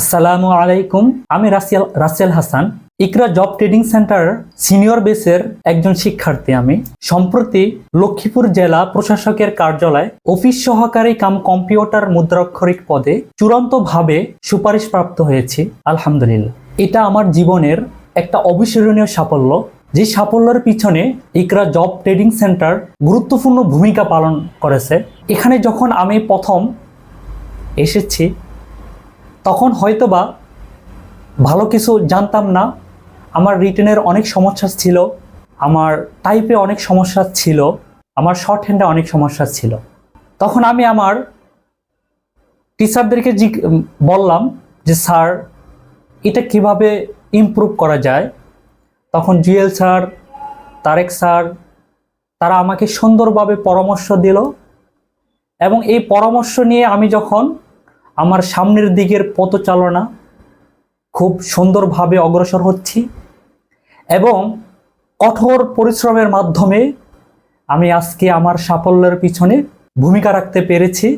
আসসালামু আলাইকুম। আমি Rasel Rasel Hasan. Iqra job trading centre senior বেসের একজন শিক্ষার্থী আমি। সম্প্রতি লক্ষ্মীপুর জেলা প্রশাসকের কার্যালয় অফিস সহকারী কাম কম্পিউটার মুদ্রাক্ষরিক পদে চূড়ান্তভাবে সুপারিশপ্রাপ্ত হয়েছি। আলহামদুলিল্লাহ। এটা আমার জীবনের একটা অবিস্মরণীয় সাফল্য। যে সাফল্যের পিছনে ইকরা জব ট্রেডিং সেন্টার গুরুত্বপূর্ণ ভূমিকা পালন করেছে। এখানে যখন আমি প্রথম এসেছি তখন হয়তোবা ভালো কিছু জানতাম না। আমার রিটেনের অনেক সমস্যা ছিল, আমার টাইপে অনেক সমস্যা ছিল, আমার শর্ট হ্যান্ডে অনেক সমস্যা ছিল। তখন আমি আমার টিচারদেরকে জি বললাম যে, স্যার, এটা কীভাবে ইমপ্রুভ করা যায়? তখন জুয়েল স্যার, তারেক স্যার, তারা আমাকে সুন্দরভাবে পরামর্শ দিল এবং এই পরামর্শ নিয়ে আমি যখন আমার সামনের দিকের পথচালনা খুব সুন্দরভাবে অগ্রসর হচ্ছি এবং কঠোর পরিশ্রমের মাধ্যমে আমি আজকে আমার সাফল্যের পিছনে ভূমিকা রাখতে পেরেছি।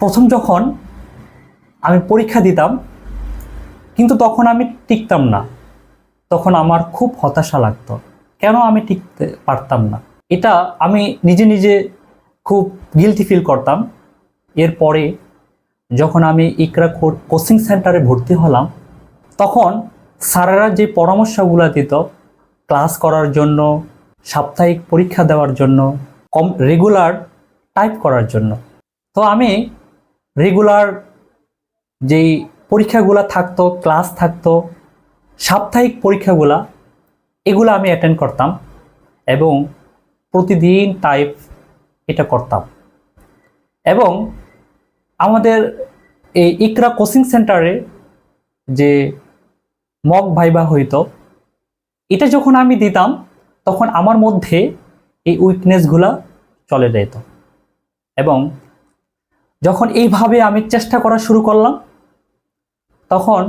প্রথম যখন আমি পরীক্ষা দিতাম, কিন্তু তখন আমি টিকতাম না। তখন আমার খুব হতাশা লাগতো, কেন আমি টিকতে পারতাম না? এটা আমি নিজে নিজে খুব গিলটি ফিল করতাম। এরপরে যখন আমি ইকরা কোচিং সেন্টারে ভর্তি হলাম, তখন স্যারেরা যে পরামর্শগুলো দিত, ক্লাস করার জন্য, সাপ্তাহিক পরীক্ষা দেওয়ার জন্য, কম রেগুলার টাইপ করার জন্য। তো আমি রেগুলার যেই পরীক্ষাগুলো থাকতো, ক্লাস থাকতো, সাপ্তাহিক পরীক্ষাগুলা, এগুলো আমি অ্যাটেন্ড করতাম এবং প্রতিদিন টাইপ এটা করতাম। এবং আমাদের এই ইকরা কোচিং সেন্টারে যে মক ভাইবা হইতো, এটা যখন আমি দিতাম, তখন আমার মধ্যে এই উইকনেসগুলা চলে যেত। এবং যখন এইভাবে আমি চেষ্টা করা শুরু করলাম, তখন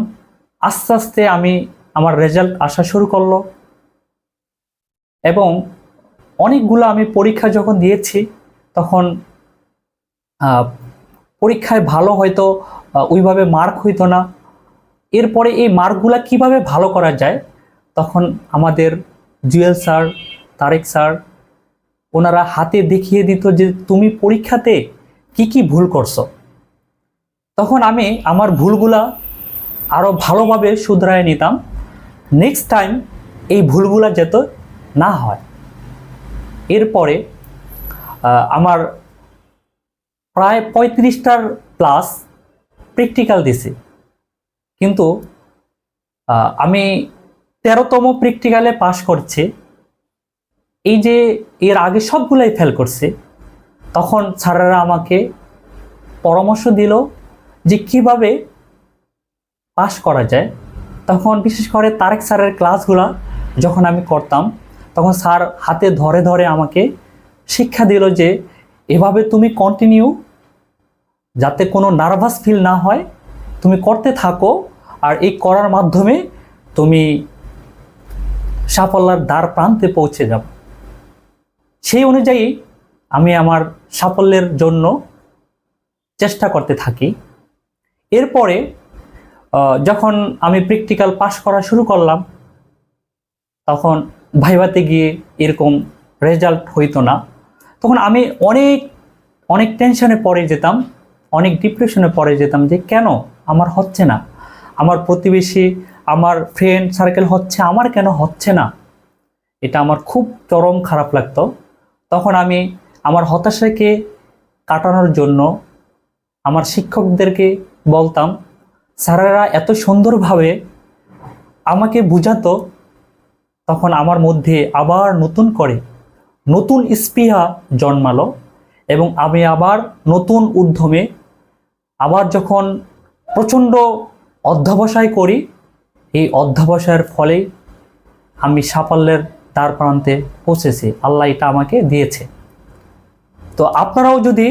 আস্তে আস্তে আমি আমার রেজাল্ট আসা শুরু করল। এবং অনেকগুলো আমি পরীক্ষা যখন দিয়েছি, তখন পরীক্ষায় ভালো হয়তো ওইভাবে মার্ক হইতো না। এরপরে এই মার্কগুলা কীভাবে ভালো করা যায়? তখন আমাদের জুয়েল স্যার, তারেক স্যার, ওনারা হাতে দেখিয়ে দিত যে তুমি পরীক্ষাতে কি কি ভুল করছ। তখন আমি আমার ভুলগুলা আরও ভালোভাবে শুধরায় নিতাম। নেক্সট টাইম এই ভুলগুলা যেত না হয়। এরপরে আমার প্রায় পঁয়ত্রিশটার প্লাস প্র্যাকটিক্যাল দিছি। কিন্তু আমি তেরোতম প্র্যাকটিক্যালে পাশ করছি। এই যে এর আগে সবগুলাই ফেল করছে, তখন স্যারেরা আমাকে পরামর্শ দিল যে কীভাবে পাশ করা যায়। তখন বিশেষ করে তারেক স্যারের ক্লাসগুলা যখন আমি করতাম, তখন স্যার হাতে ধরে ধরে আমাকে শিক্ষা দিল যে এভাবে তুমি কন্টিনিউ যাতে কোনো নার্ভাস ফিল না হয়, তুমি করতে থাকো আর এই করার মাধ্যমে তুমি সাফল্যের দ্বার প্রান্তে পৌঁছে যাব সেই অনুযায়ী আমি আমার সাফল্যের জন্য চেষ্টা করতে থাকি। এরপরে যখন আমি প্র্যাকটিক্যাল পাস করা শুরু করলাম, তখন ভাইভাতে গিয়ে এরকম রেজাল্ট হইতো না। তখন আমি অনেক অনেক টেনশনে পড়ে যেতাম, অনেক ডিপ্রেশনে পড়ে যেতাম যে কেন? আমার হচ্ছে না। আমার প্রতিবেশী, আমার ফ্রেন্ড সার্কেল হচ্ছে, আমার কেন হচ্ছে না? এটা আমার খুব চরম খারাপ লাগতো। তখন আমি আমার হতাশাকে কাটানোর জন্য আমার শিক্ষকদেরকে বলতাম, স্যারেরা এত সুন্দরভাবে আমাকে বুঝাতো, তখন আমার মধ্যে আবার নতুন করে নতুন স্পৃহা জন্মালো এবং আমি আবার নতুন উদ্যমে, আবার যখন প্রচণ্ড অধ্যবসায় করি, এই অধ্যবসায়ের ফলে আমি সাফল্যের দ্বার প্রান্তে পৌঁছেছি। আল্লাহ এটা আমাকে দিয়েছে। তো আপনারাও যদি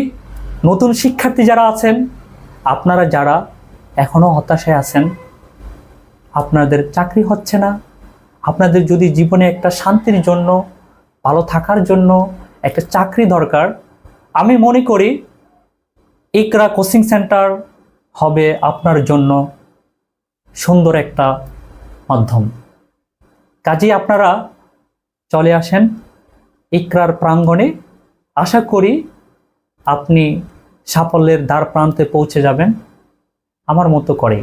নতুন শিক্ষার্থী যারা আছেন, আপনারা যারা এখনও হতাশায় আছেন, আপনাদের চাকরি হচ্ছে না, আপনাদের যদি জীবনে একটা শান্তির জন্য ভালো থাকার জন্য একটা চাকরি দরকার। আমি মনে করি ইকরা কোচিং সেন্টার হবে আপনার জন্য সুন্দর একটা মাধ্যম। কাজেই আপনারা চলে আসেন ইকরার প্রাঙ্গণে। আশা করি আপনি সাফল্যের দ্বার প্রান্তে পৌঁছে যাবেন। আমার মতো করে